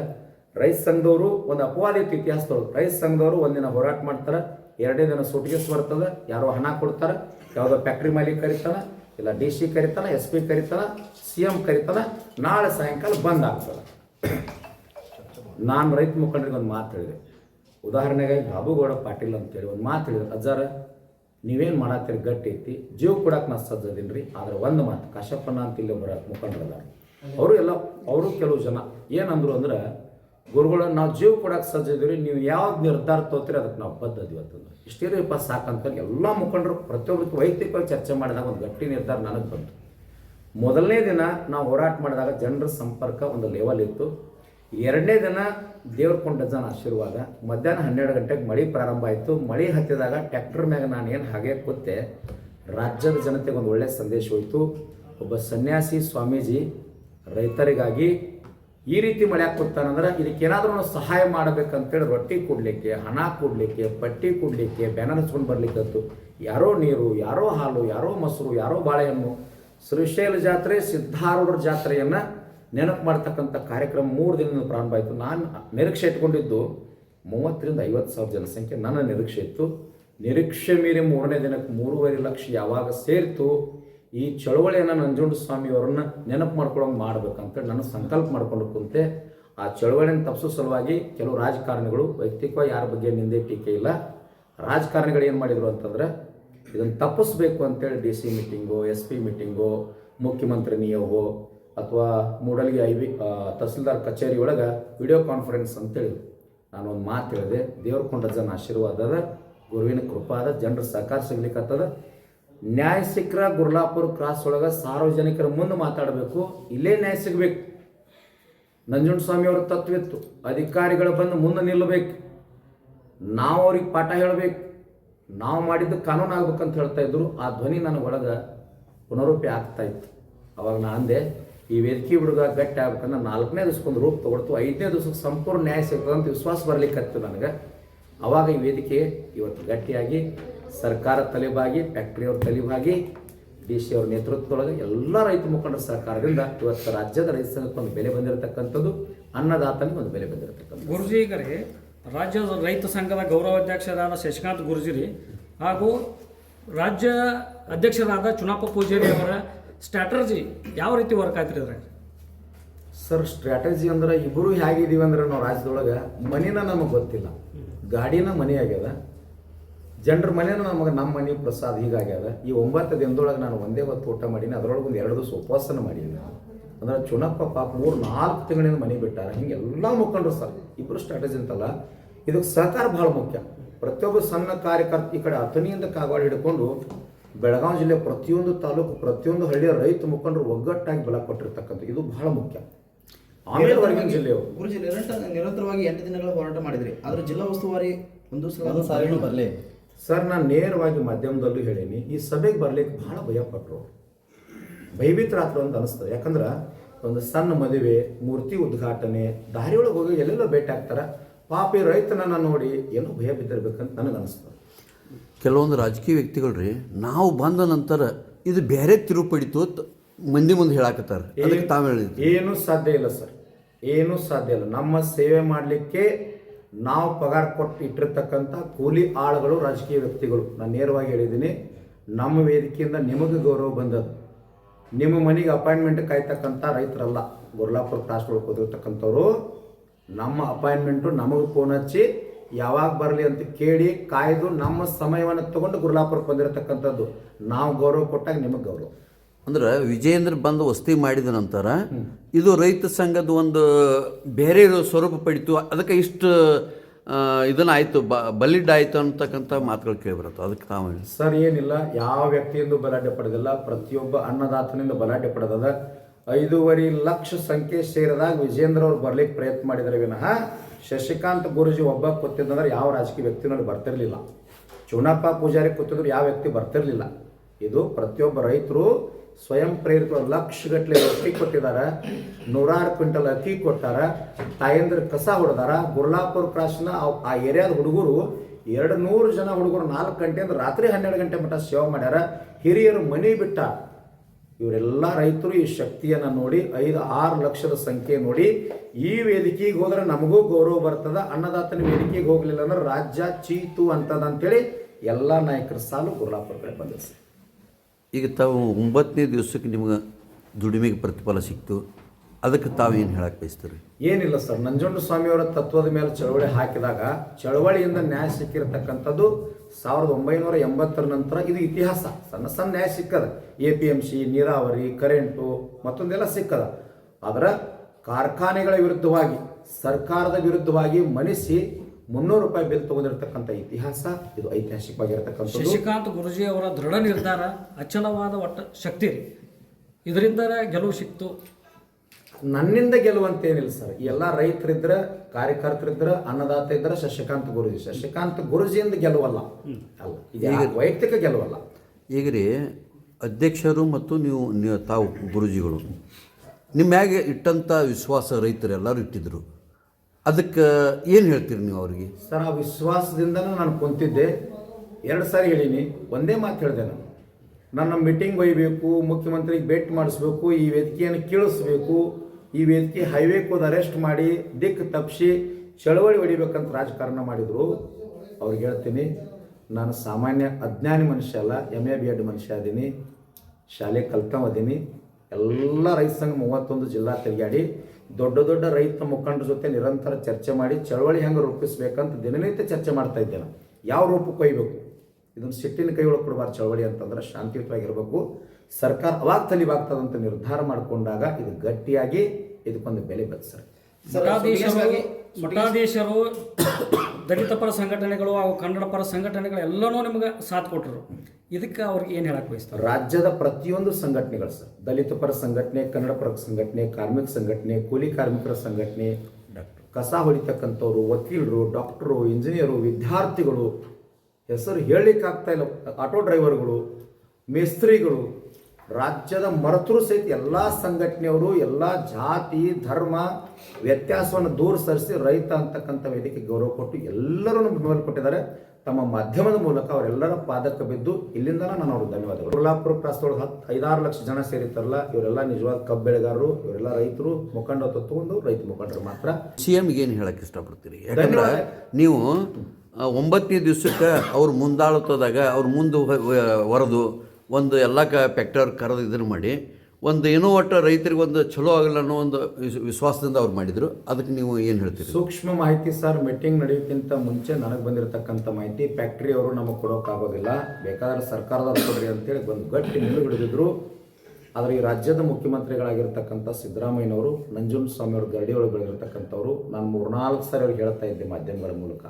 ರೈತ ಸಂಘದವರು ಒಂದು ಅಪವಾದ ಇತ್ತು ಇತಿಹಾಸದವ್ರು ರೈತ ಸಂಘದವರು ಒಂದಿನ ಹೋರಾಟ ಮಾಡ್ತಾರೆ, ಎರಡೇ ದಿನ ಸುಟ್ಕೇಸ್ ಬರ್ತದೆ ಯಾರೋ ಹಣ ಕೊಡ್ತಾರೆ. ಯಾವುದೋ ಫ್ಯಾಕ್ಟ್ರಿ ಮಾಲೀಕ ಕರಿತಾನ, ಇಲ್ಲ ಡಿ ಸಿ ಕರಿತಾನ ಎಸ್ ಪಿ ಕರಿತಾನ ಸಿ ಎಂ ಕರಿತಾನ, ನಾಳೆ ಸಾಯಂಕಾಲ ಬಂದ್ ಆಗ್ತದೆ. ನಾನು ರೈತ ಮುಖಂಡರಿಗೆ ಒಂದು ಮಾತು ಹೇಳಿದೆ. ಉದಾಹರಣೆಗೆ ಬಾಬುಗೌಡ ಪಾಟೀಲ್ ಅಂತೇಳಿ ಒಂದು ಮಾತು ಹೇಳಿದ್ರು ಅಜ್ಜಾರ, ನೀವೇನು ಮಾಡತ್ತೀರಿ? ಗಟ್ಟಿ ಐತಿ. ಜೀವ ಕೊಡಕ್ಕೆ ನಾ ಸಜ್ಜದೀನಿ ರೀ ಆದ್ರೆ ಒಂದು ಮಾತು ಕಶಪ್ಪಣ್ಣ ಅಂತ ಇಲ್ಲಿ ಒಬ್ಬರ ಮುಖಂಡರದಾರ. ಅವರು ಎಲ್ಲ, ಅವರು ಕೆಲವು ಜನ ಏನಂದ್ರು ಅಂದ್ರೆ ಗುರುಗಳ ನಾವು ಜೀವ ಕೊಡಕ್ಕೆ ಸಜ್ಜಿದ್ದೀವಿ ನೀವು ಯಾವ್ದು ನಿರ್ಧಾರ ತೋತೀರಿ ಅದಕ್ಕೆ ನಾವು ಬದ್ಧ ಇವತ್ತು. ಇಷ್ಟೇ ರೀಪ ಸಾಕಂತ ಎಲ್ಲ ಮುಖಂಡರು, ಪ್ರತಿಯೊಬ್ಬರಿಗೆ ವೈಯಕ್ತಿಕವಾಗಿ ಚರ್ಚೆ ಮಾಡಿದಾಗ ಒಂದು ಗಟ್ಟಿ ನಿರ್ಧಾರ ನನಗೆ ಬಂತು. ಮೊದಲನೇ ದಿನ ನಾವು ಹೋರಾಟ ಮಾಡಿದಾಗ ಜನರ ಸಂಪರ್ಕ ಒಂದು ಲೆವೆಲ್ ಇತ್ತು. ಎರಡನೇ ದಿನ ದೇವ್ರ ಕೊಂಡ ಜನ ಆಶೀರ್ವಾದ. ಮಧ್ಯಾಹ್ನ ಹನ್ನೆರಡು ಗಂಟೆಗೆ ಮಳೆ ಪ್ರಾರಂಭ ಆಯಿತು. ಮಳೆ ಹತ್ತಿದಾಗ ಟ್ಯಾಕ್ಟರ್ ಮ್ಯಾಗ ನಾನು ಏನು ಹಾಗೆ ಕೂತೆ, ರಾಜ್ಯದ ಜನತೆಗೆ ಒಂದು ಒಳ್ಳೆಯ ಸಂದೇಶ ಹೋಯಿತು. ಒಬ್ಬ ಸನ್ಯಾಸಿ ಸ್ವಾಮೀಜಿ ರೈತರಿಗಾಗಿ ಈ ರೀತಿ ಮಳೆ ಇದಕ್ಕೆ ಏನಾದರೂ ಒಂದು ಸಹಾಯ ಮಾಡಬೇಕಂತೇಳಿ ರೊಟ್ಟಿ ಕೊಡಲಿಕ್ಕೆ, ಹಣ ಕೊಡಲಿಕ್ಕೆ ಪಟ್ಟಿ ಕೊಡಲಿಕ್ಕೆ, ಬ್ಯಾನರ್ ಹಚ್ಕೊಂಡು ಬರ್ಲಿಕ್ಕತ್ತು ಯಾರೋ ನೀರು, ಯಾರೋ ಹಾಲು, ಯಾರೋ ಮೊಸರು, ಯಾರೋ ಬಾಳೆಹಣ್ಣು, ಶ್ರೀಶೈಲ ಜಾತ್ರೆ, ಸಿದ್ಧಾರೂಢರ ಜಾತ್ರೆಯನ್ನು ನೆನಪು ಮಾಡ್ತಕ್ಕಂಥ ಕಾರ್ಯಕ್ರಮ ಮೂರು ದಿನದಿಂದ ಪ್ರಾರಂಭ ಆಯಿತು. ನಾನು ನಿರೀಕ್ಷೆ ಇಟ್ಕೊಂಡಿದ್ದು ಮೂವತ್ತರಿಂದ ಐವತ್ತು ಸಾವಿರ ಜನಸಂಖ್ಯೆ ನನ್ನ ನಿರೀಕ್ಷೆ ಇತ್ತು. ನಿರೀಕ್ಷೆ ಮೀರಿ ಮೂರನೇ ದಿನಕ್ಕೆ ಮೂರುವರೆ ಲಕ್ಷ ಯಾವಾಗ ಸೇರಿತು? ಈ ಚಳುವಳಿಯನ್ನು ನಂಜುಂಡ ಸ್ವಾಮಿಯವರನ್ನ ನೆನಪು ಮಾಡ್ಕೊಳ್ಳೋಂಗೆ ಮಾಡ್ಬೇಕಂತ ನಾನು ಸಂಕಲ್ಪ ಮಾಡ್ಕೊಂಡು ಕುಂತೆ, ಆ ಚಳುವಳಿಯನ್ನು ತಪ್ಪಿಸೋ ಸಲುವಾಗಿ ಕೆಲವು ರಾಜಕಾರಣಿಗಳು ವೈಯಕ್ತಿಕವಾಗಿ ಯಾರ ಬಗ್ಗೆ ನಿಂದೆ ಟೀಕೆ ಇಲ್ಲ. ರಾಜಕಾರಣಿಗಳು ಏನು ಮಾಡಿದರು ಅಂತಂದ್ರೆ ಇದನ್ನು ತಪ್ಪಿಸ್ಬೇಕು ಅಂತೇಳಿ D C meeting, S P meeting, ಮುಖ್ಯಮಂತ್ರಿ ನಿಯೋಗು ಅಥವಾ ಮೂಡಲ್ಗಿ ಐ ವಿ ತಹಸೀಲ್ದಾರ್ ಕಚೇರಿ ಒಳಗೆ ವಿಡಿಯೋ ಕಾನ್ಫರೆನ್ಸ್ ಅಂತೇಳಿ ನಾನು ಒಂದು ಮಾತು ಹೇಳಿದೆ ದೇವ್ರ ಕೊಂಡ ಜನ ಆಶೀರ್ವಾದದ ಗುರುವಿನ ಕೃಪಾದ ಜನರ ಸಹಕಾರ ಸಿಗ್ಲಿಕ್ಕತ್ತದ ನ್ಯಾಯ ಸಿಕ್ಕರ ಗುರ್ಲಾಪುರ ಕ್ರಾಸ್ ಒಳಗೆ ಸಾರ್ವಜನಿಕರ ಮುಂದೆ ಮಾತಾಡಬೇಕು, ಇಲ್ಲೇ ನ್ಯಾಯ ಸಿಗಬೇಕು. ತತ್ವಿತ್ತು ತತ್ವ ಇತ್ತು. ಅಧಿಕಾರಿಗಳು ಬಂದು ಮುಂದೆ ನಿಲ್ಲಬೇಕು. ನಾವು ಅವ್ರಿಗೆ ಪಾಠ ಹೇಳಬೇಕು. ನಾವು ಮಾಡಿದ್ದು ಕಾನೂನು ಆಗ್ಬೇಕಂತ ಹೇಳ್ತಾ ಇದ್ರು. ಆ ಧ್ವನಿ ನನ್ನ ಒಳಗೆ ಪುನರೂಪಿ ಆಗ್ತಾ ಇತ್ತು. ಅವಾಗ ನಾ ಅಂದೆ, ಈ ವೇದಿಕೆ ಹುಡುಗ ಗಟ್ಟಿ ಆಗ್ಬೇಕಂದ್ರೆ ನಾಲ್ಕನೇ ದಿವಸಕ್ಕೊಂದು ರೂಪ ತಗೊಳ್ತು ಐದನೇ ದಿವಸಕ್ಕೆ ಸಂಪೂರ್ಣ ನ್ಯಾಯ ಸಿಗ್ತದೆ ಅಂತ ವಿಶ್ವಾಸ ಬರ್ಲಿಕ್ಕತ್ತು ನನಗೆ. ಅವಾಗ ಈ ವೇದಿಕೆ ಇವತ್ತು ಗಟ್ಟಿಯಾಗಿ ಸರ್ಕಾರ ತಲೆಬಾಗಿ ಫ್ಯಾಕ್ಟ್ರಿಯವ್ರ ತಲೆಬಾಗಿ ಡಿ ಸಿ ಅವ್ರ ನೇತೃತ್ವದೊಳಗೆ ಎಲ್ಲ ರೈತ ಮುಖಂಡರ ಸರ್ಕಾರದಿಂದ ಇವತ್ತು ರಾಜ್ಯದ ರೈತ ಸಂಘಕ್ಕೆ ಒಂದು ಬೆಲೆ ಬಂದಿರತಕ್ಕಂಥದ್ದು ಅನ್ನದಾತನಿಗೆ ಒಂದು ಬೆಲೆ ಬಂದಿರತಕ್ಕಂಥದ್ದು. ಗುರುಜಿ ಈಗ ರೀ ರಾಜ್ಯದ ರೈತ ಸಂಘದ ಗೌರವಾಧ್ಯಕ್ಷರಾದ ಶಶಿಕಾಂತ್ ಗುರುಜಿರಿ ಹಾಗೂ ರಾಜ್ಯ ಅಧ್ಯಕ್ಷರಾದ ಚುನಾಪ ಪೂಜಾರಿ ಅವರ ಸ್ಟ್ರಾಟಜಿ ಯಾವ ರೀತಿ ವರ್ಕ್ ಆಯ್ತು ಅದ್ರಾಗ? ಸರ್ ಸ್ಟ್ರಾಟಜಿ ಅಂದ್ರೆ ಇಬ್ಬರು ಹೇಗಿದ್ದೀವಿ ಅಂದ್ರೆ ನಾವು ರಾಜ್ಯದೊಳಗೆ ಮನಿನ ನಮಗೆ ಗೊತ್ತಿಲ್ಲ. ಗಾಡಿನ ಮನೆ ಆಗ್ಯದ. ಜನರ ಮನೆಯೂ ನಮಗೆ ನಮ್ಮ ಮನೆ ಪ್ರಸಾದ ಹೀಗಾಗ್ಯದ ಈ ಒಂಬತ್ತು ದಿನದೊಳಗೆ ನಾನು ಒಂದೇ ಹೊತ್ತು ಊಟ ಮಾಡೀನಿ ಅದರೊಳಗೆ ಒಂದು ಎರಡು ದಿವಸ ಉಪವಾಸನ ಮಾಡೀನಿ ನಾನು. ಅಂದ್ರೆ ಚುನಪ್ಪ ಪಾಪ ಮೂರು ನಾಲ್ಕು ತಿಂಗಳಿಂದ ಮನೆ ಬಿಟ್ಟಾರ. ಹಿಂಗೆಲ್ಲ ಮುಖಂಡರು ಸರ್ ಇಬ್ಬರು ಸ್ಟ್ರಾಟಜಿ ಅಂತಲ್ಲ ಇದಕ್ಕೆ ಸಹಕಾರ ಬಹಳ ಮುಖ್ಯ. ಪ್ರತಿಯೊಬ್ಬ ಸಣ್ಣ ಕಾರ್ಯಕರ್ತ ಈ ಕಡೆ ಅಥಣಿಯಿಂದ ಕಾಗವಾಡ ಹಿಡ್ಕೊಂಡು ಬೆಳಗಾವಿ ಜಿಲ್ಲೆ ಪ್ರತಿಯೊಂದು ತಾಲೂಕು ಪ್ರತಿಯೊಂದು ಹಳ್ಳಿಯ ರೈತ ಮುಖಂಡರು ಒಗ್ಗಟ್ಟಾಗಿ ಬಲ ಕೊಟ್ಟಿರ್ತಕ್ಕಂಥ ಇದು ಬಹಳ ಮುಖ್ಯ. ಆಮೇಲೆ ಹೊರಗಿನ ಜಿಲ್ಲೆಯವರು. ಗುರುಜಿ ನಿರಂತರ ನಿರಂತರವಾಗಿ ಎಂಟು ದಿನಗಳ ಹೋರಾಟ ಮಾಡಿದ್ರಿ. ಆದ್ರೆ ಜಿಲ್ಲಾ ಉಸ್ತುವಾರಿ ಒಂದು ಸಲ ಬರಲಿ. ಸರ್ ನಾನು ನೇರವಾಗಿ ಮಾಧ್ಯಮದಲ್ಲೂ ಹೇಳೀನಿ ಈ ಸಭೆಗೆ ಬರ್ಲಿಕ್ಕೆ ಬಹಳ ಭಯಪಟ್ಟರು ಭಯಭೀತರಾತ್ರ ಅಂತ ಅನಿಸ್ತದೆ. ಯಾಕಂದ್ರೆ ಒಂದು ಸಣ್ಣ ಮದುವೆ ಮೂರ್ತಿ ಉದ್ಘಾಟನೆ ದಾರಿಯೊಳಗೆ ಹೋಗಿ ಎಲ್ಲೆಲ್ಲೋ ಭೇಟಿ ಆಗ್ತಾರೆ. ಪಾಪಿ ರೈತನನ್ನ ನೋಡಿ ಏನೋ ಭಯ ಬಿದ್ದಿರ್ಬೇಕಂತ ನನಗೆ ಅನಿಸ್ತದೆ. ಕೆಲವೊಂದು ರಾಜಕೀಯ ವ್ಯಕ್ತಿಗಳು ರೀ ನಾವು ಬಂದ ನಂತರ ಇದು ಬೇರೆ ತಿರುಪಡಿತು ಮಂದಿ ಮುಂದೆ ಹೇಳಾಕತ್ತಾರ. ಅದಕ್ಕೆ ತಾವು ಹೇಳಿದ್ರಿ ಏನು ಸಾಧ್ಯ ಇಲ್ಲ ಸರ್ ಏನು ಸಾಧ್ಯ ಇಲ್ಲ. ನಮ್ಮ ಸೇವೆ ಮಾಡಲಿಕ್ಕೆ ನಾವು ಪಗಾರ ಕೊಟ್ಟು ಇಟ್ಟಿರ್ತಕ್ಕಂಥ ಕೂಲಿ ಆಳುಗಳು ರಾಜಕೀಯ ವ್ಯಕ್ತಿಗಳು. ನಾನು ನೇರವಾಗಿ ಹೇಳಿದ್ದೀನಿ, ನಮ್ಮ ವೇದಿಕೆಯಿಂದ ನಿಮಗೆ ಗೌರವ ಬಂದದ್ದು. ನಿಮ್ಮ ಮನೆಗೆ ಅಪಾಯಿಂಟ್ಮೆಂಟ್ ಕಾಯ್ತಕ್ಕಂಥ ರೈತರಲ್ಲ, ಗುರ್ಲಾಪುರ ಕ್ರಾಸ್ ಒಳಗೆ ನಮ್ಮ ಅಪಾಯಿಂಟ್ಮೆಂಟು ನಮಗೆ ಫೋನ್ ಹಚ್ಚಿ, ಯಾವಾಗ ಬರಲಿ ಅಂತ ಕೇಳಿ ಕಾಯ್ದು ನಮ್ಮ ಸಮಯವನ್ನು ತಗೊಂಡು ಗುರ್ಲಾಪುರಕ್ಕೆ ಬಂದಿರತಕ್ಕಂಥದ್ದು. ನಾವು ಗೌರವ ಕೊಟ್ಟಾಗ ನಿಮಗೆ ಗೌರವ. ಅಂದ್ರೆ ವಿಜಯೇಂದ್ರ ಬಂದು ವಸತಿ ಮಾಡಿದ ನಂತರ ಇದು ರೈತ ಸಂಘದ ಒಂದು ಬೇರೆ ಸ್ವರೂಪ ಪಡಿತು. ಅದಕ್ಕೆ ಇಷ್ಟು ಇದನ್ನ ಆಯಿತು, ಬ, ಬಲಿಡ್ ಆಯಿತು ಅಂತಕ್ಕಂಥ ಮಾತುಗಳು ಕೇಳಿಬರುತ್ತೆ ಅದಕ್ಕೆ ತಾವು ಸರ್, ಏನಿಲ್ಲ. ಯಾವ ವ್ಯಕ್ತಿಯಿಂದ ಬಲಾಢ್ಯ ಪಡೆದಿಲ್ಲ. ಪ್ರತಿಯೊಬ್ಬ ಅನ್ನದಾತನಿಂದ ಬಲಾಢ್ಯ ಪಡೆದದ ಐದೂವರೆ ಲಕ್ಷ ಸಂಖ್ಯೆ ಸೇರಿದಾಗ ವಿಜೇಂದ್ರ ಅವ್ರು ಬರ್ಲಿಕ್ಕೆ ಪ್ರಯತ್ನ ಮಾಡಿದರೆ ವಿನಃ ಶಶಿಕಾಂತ್ ಗುರುಜಿ ಒಬ್ಬ ಕೂತಿದ್ದಂದ್ರೆ ಯಾವ ರಾಜಕೀಯ ವ್ಯಕ್ತಿ ನೋಡಿ ಬರ್ತಿರ್ಲಿಲ್ಲ. ಚುನಪ್ಪ ಪೂಜಾರಿ ಕೂತಿದ್ರು ಯಾವ ವ್ಯಕ್ತಿ ಬರ್ತಿರ್ಲಿಲ್ಲ. ಇದು ಪ್ರತಿಯೊಬ್ಬ ರೈತರು ಸ್ವಯಂ ಪ್ರೇರಿತ ಲಕ್ಷಗಟ್ಟಲೆ ಅಕ್ಕಿ ಕೊಟ್ಟಿದ್ದಾರೆ. ನೂರಾರು ಕ್ವಿಂಟಲ್ ಅಕ್ಕಿ ಕೊಟ್ಟಾರ ತಾಯಂದ್ರ ಕಸ ಹೊಡೆದಾರ. ಗುರ್ಲಾಪುರ ಕ್ರಾಸ್ನ ಆ- ಏರಿಯಾದ ಹುಡುಗರು ಎರಡು ನೂರು ಜನ ಹುಡುಗರು ನಾಲ್ಕು ಗಂಟೆಯಿಂದ ರಾತ್ರಿ ಹನ್ನೆರಡು ಗಂಟೆ ಮಟ್ಟ ಸೇವೆ ಮಾಡ್ಯಾರ. ಹಿರಿಯರು ಮನೆ ಬಿಟ್ಟ ಇವರೆಲ್ಲ ರೈತರು ಈ ಶಕ್ತಿಯನ್ನು ನೋಡಿ, ಐದು ಆರು ಲಕ್ಷದ ಸಂಖ್ಯೆ ನೋಡಿ, ಈ ವೇದಿಕೆಗೆ ಹೋದ್ರೆ ನಮಗೂ ಗೌರವ ಬರ್ತದ. ಅನ್ನದಾತನ ವೇದಿಕೆಗೆ ಹೋಗ್ಲಿಲ್ಲ ಅಂದ್ರೆ ರಾಜ್ಯ ಚೀತು ಅಂತದ ಅಂತೇಳಿ ಎಲ್ಲ ನಾಯಕರ ಸಾಲು ಗುರ್ಲಾಪುರ ಕಡೆ ಬಂದಿದೆ. ಈಗ ತಾವು ಒಂಬತ್ತನೇ ದಿವಸಕ್ಕೆ ನಿಮ್ಗೆ ದುಡಿಮೆಗೆ ಪ್ರತಿಫಲ ಸಿಕ್ತು. ಅದಕ್ಕೆ ತಾವು ಏನು ಹೇಳಕ್ಕೆ ಬಯಸ್ತೀರಿ? ಏನಿಲ್ಲ ಸರ್. ನಂಜುಂಡ ಸ್ವಾಮಿಯವರ ತತ್ವದ ಮೇಲೆ ಚಳವಳಿ ಹಾಕಿದಾಗ ಚಳವಳಿಯಿಂದ ನ್ಯಾಯ ಸಿಕ್ಕಿರತಕ್ಕಂಥದ್ದು ಸಾವಿರದ ಒಂಬೈನೂರ ಎಂಬತ್ತರ ನಂತರ ಇದು ಇತಿಹಾಸ. ಸಣ್ಣ ಸಣ್ಣ ನ್ಯಾಯ ಸಿಕ್ಕದ. ಎ ಪಿ ಎಂ ಸಿ, ನೀರಾವರಿ, ಕರೆಂಟು ಮತ್ತೊಂದೆಲ್ಲ ಸಿಕ್ಕದ. ಅದರ ಕಾರ್ಖಾನೆಗಳ ವಿರುದ್ಧವಾಗಿ, ಸರ್ಕಾರದ ವಿರುದ್ಧವಾಗಿ ಮಣಿಸಿ ಮುನ್ನೂರು ರೂಪಾಯಿ ಬಿಲ್ ತಗೊಂಡಿರ್ತಕ್ಕಂಥ ಇತಿಹಾಸ ಇದು ಐತಿಹಾಸಿಕವಾಗಿರತಕ್ಕಂಥ ಶಶಿಕಾಂತ್ ಗುರುಜಿ ಅವರ ದೃಢ ನಿರ್ಧಾರ ಅಚಲವಾದ ಒಟ್ಟ ಶಕ್ತಿ ರೀ. ಇದರಿಂದ ಗೆಲುವು ಸಿಕ್ತು. ನನ್ನಿಂದ ಗೆಲ್ಲುವಂತೇನಿಲ್ಲ ಸರ್. ಎಲ್ಲ ರೈತರಿದ್ರ ಕಾರ್ಯಕರ್ತರಿದ್ರ ಅನ್ನದಾತ ಇದ್ರ ಶಶಿಕಾಂತ್ ಗುರುಜಿ. ಶಶಿಕಾಂತ್ ಗುರುಜಿಯಿಂದ ಗೆಲುವಲ್ಲ ಅಲ್ಲ ಇದು ವೈಯಕ್ತಿಕ ಗೆಲುವಲ್ಲ ಈಗ ರೀ ಅಧ್ಯಕ್ಷರು ಮತ್ತು ನೀವು ನೀವು ತಾವು ಗುರುಜಿಗಳು. ನಿಮ್ಮ ಮ್ಯಾಗೆ ಇಟ್ಟಂಥ ವಿಶ್ವಾಸ ರೈತರೆಲ್ಲರೂ ಇಟ್ಟಿದ್ರು. ಅದಕ್ಕೆ ಏನು ಹೇಳ್ತೀರಿ ನೀವು ಅವ್ರಿಗೆ? ಸರ್, ಆ ವಿಶ್ವಾಸದಿಂದನೂ ನಾನು ಕುಂತಿದ್ದೆ. ಎರಡು ಸಾರಿ ಹೇಳೀನಿ. ಒಂದೇ ಮಾತು ಹೇಳಿದೆ ನಾನು. ನನ್ನ ಮೀಟಿಂಗ್ ಒಯ್ಯಬೇಕು ಮುಖ್ಯಮಂತ್ರಿಗೆ ಭೇಟಿ ಮಾಡಿಸ್ಬೇಕು, ಈ ವೇದಿಕೆಯನ್ನು ಕೀಳಿಸ್ಬೇಕು, ಈ ವೇದಿಕೆ ಹೈವೇಗೆ ಹೋದ ಅರೆಸ್ಟ್ ಮಾಡಿ, ದಿಕ್ಕು ತಪ್ಪಿಸಿ, ಚಳವಳಿ ಹೊಡಿಬೇಕಂತ ರಾಜಕಾರಣ ಮಾಡಿದರು. ಅವ್ರಿಗೆ ಹೇಳ್ತೀನಿ, ನಾನು ಸಾಮಾನ್ಯ ಅಜ್ಞಾನಿ ಮನುಷ್ಯ ಅಲ್ಲ ಎಂ ಎ ಬಿ ಎಡ್ ಮನುಷ್ಯ ಅದೀನಿ, ಶಾಲೆ ಕಲ್ತವದೀನಿ ಎಲ್ಲ ರೈತ ಸಂಘ ಮೂವತ್ತೊಂದು ಜಿಲ್ಲಾ ತಿರುಗಾಡಿ ದೊಡ್ಡ ದೊಡ್ಡ ರೈತ ಮುಖಂಡರ ಜೊತೆ ನಿರಂತರ ಚರ್ಚೆ ಮಾಡಿ ಚಳವಳಿ ಹೆಂಗೆ ರೂಪಿಸ್ಬೇಕಂತ ದಿನನಿತ್ಯ ಚರ್ಚೆ ಮಾಡ್ತಾ ಇದ್ದೆ ನಾನು ಯಾವ ರೂಪಕ್ಕೆ ಒಯ್ಬೇಕು ಇದನ್ನು ಸಿಟ್ಟಿನ ಕೈ ಒಳಗೆ ಕೊಡಬಾರ್ದು ಚಳವಳಿ ಅಂತಂದ್ರೆ ಶಾಂತಿಯುತವಾಗಿರಬೇಕು. ಸರ್ಕಾರ ಅವಾಗ ಅಂತ ನಿರ್ಧಾರ ಮಾಡಿಕೊಂಡಾಗ ಇದು ಗಟ್ಟಿಯಾಗಿ ಇದಕ್ಕೊಂದು ಬೆಲೆ ಬರ್ತದೆ ಸರ್. ಸರ್, ಮಠಾಧೀಶರು, ದಲಿತ ಪರ ಸಂಘಟನೆಗಳು ಹಾಗೂ ಕನ್ನಡ ಪರ ಸಂಘಟನೆಗಳು ಎಲ್ಲನೂ ನಿಮ್ಗೆ ಸಾಥ್ ಕೊಟ್ಟರು ಇದಕ್ಕೆ ಅವ್ರಿಗೆ ಏನು ಹೇಳಕ್ ಬಯಸ್ತಾರೆ? ರಾಜ್ಯದ ಪ್ರತಿಯೊಂದು ಸಂಘಟನೆಗಳು ಸರ್, ದಲಿತ ಪರ ಸಂಘಟನೆ, ಕನ್ನಡ ಪರ ಸಂಘಟನೆ, ಕಾರ್ಮಿಕ ಸಂಘಟನೆ, ಕೂಲಿ ಕಾರ್ಮಿಕರ ಸಂಘಟನೆ, ಕಸ ಹೊಡಿತಕ್ಕಂಥವ್ರು ವಕೀಲರು, ಡಾಕ್ಟರು, ಇಂಜಿನಿಯರು, ವಿದ್ಯಾರ್ಥಿಗಳು, ಹೆಸರು ಹೇಳಲಿಕ್ಕಾಗ್ತಾ ಇಲ್ಲ. ಆಟೋ ಡ್ರೈವರ್ಗಳು, ಮೇಸ್ತ್ರಿಗಳು ರಾಜ್ಯದ ಮರತರು ಸಹಿತ ಎಲ್ಲ ಸಂಘಟನೆಯವರು ಎಲ್ಲ ಜಾತಿ ಧರ್ಮ ವ್ಯತ್ಯಾಸವನ್ನು ದೂರ ಸರಿಸಿ ರೈತ ಅಂತಕ್ಕಂಥ ವೇದಿಕೆ ಗೌರವ ಕೊಟ್ಟು ಎಲ್ಲರೂ ಬೆಂಬಲ ಕೊಟ್ಟಿದ್ದಾರೆ. ತಮ್ಮ ಮಾಧ್ಯಮದ ಮೂಲಕ ಅವರೆಲ್ಲರ ಪಾದಕ್ಕೆ ಬಿದ್ದು ಇಲ್ಲಿಂದ ನಾನು ಅವ್ರಿಗೆ ಧನ್ಯವಾದಗಳು. ಕೊಲ್ಲಾಪುರ ಪ್ರಾಸ್ತೊಳಗೆ ಹತ್ತು ಐದಾರು ಲಕ್ಷ ಜನ ಸೇರಿರ್ತಾರಲ್ಲ ಇವರೆಲ್ಲ ನಿಜವಾದ ಕಬ್ಬು ಬೆಳೆಗಾರರು ಇವರೆಲ್ಲ ರೈತರು ಮುಖಂಡ ತತ್ವಒಂದು ರೈತ ಮುಖಂಡರು ಮಾತ್ರ. ಸಿ ಎಮ್ಗೆ ಏನು ಹೇಳಕ್ಕೆ ಇಷ್ಟಪಡ್ತೀರಿ? ಯಾಕಂದ್ರೆ. ನೀವು ಒಂಬತ್ತನೇ ದಿವಸಕ್ಕೆ ಅವ್ರು ಮುಂದಾಳುತ್ತದಾಗ ಅವ್ರು ಮುಂದೆ ವರೆದು ಒಂದು ಎಲ್ಲ ಕ ಫ್ಯಾಕ್ಟರ್ ಕರೆದು ಇದನ್ನು ಮಾಡಿ, ಒಂದು ಏನೋ ಒಟ್ಟು ರೈತರಿಗೆ ಒಂದು ಚಲೋ ಆಗಲ್ಲ ಅನ್ನೋ ಒಂದು ವಿಸ್- ವಿಶ್ವಾಸದಿಂದ ಅವ್ರು ಮಾಡಿದರು. ಅದಕ್ಕೆ ನೀವು ಏನು ಹೇಳ್ತೀರಿ? ಸೂಕ್ಷ್ಮ ಮಾಹಿತಿ ಸರ್, ಮೀಟಿಂಗ್ ನಡೆಯೋಕ್ಕಿಂತ ಮುಂಚೆ ನನಗೆ ಬಂದಿರತಕ್ಕಂಥ ಮಾಹಿತಿ, ಫ್ಯಾಕ್ಟ್ರಿ ಅವರು ನಮಗೆ ಕೊಡೋಕ್ಕಾಗೋದಿಲ್ಲ ಬೇಕಾದ್ರೆ ಸರ್ಕಾರದವ್ರು ಕೊಡ್ರಿ ಅಂತೇಳಿ ಒಂದು ಗಟ್ಟಿ ನಿಲ್ಲು ಹಿಡಿದಿದ್ರು. ಆದರೆ ಈ ರಾಜ್ಯದ ಮುಖ್ಯಮಂತ್ರಿಗಳಾಗಿರ್ತಕ್ಕಂಥ ಸಿದ್ದರಾಮಯ್ಯನವರು, ನಂಜುಂಡ ಸ್ವಾಮಿಯವರು ಗರಡಿ ಬೆಳೆದಿರ್ತಕ್ಕಂಥವ್ರು, ನಾನು ಮೂರ್ನಾಲ್ಕು ಸಾರಿ ಅವ್ರಿಗೆ ಹೇಳ್ತಾ ಇದ್ದೆ ಮಾಧ್ಯಮಗಳ ಮೂಲಕ.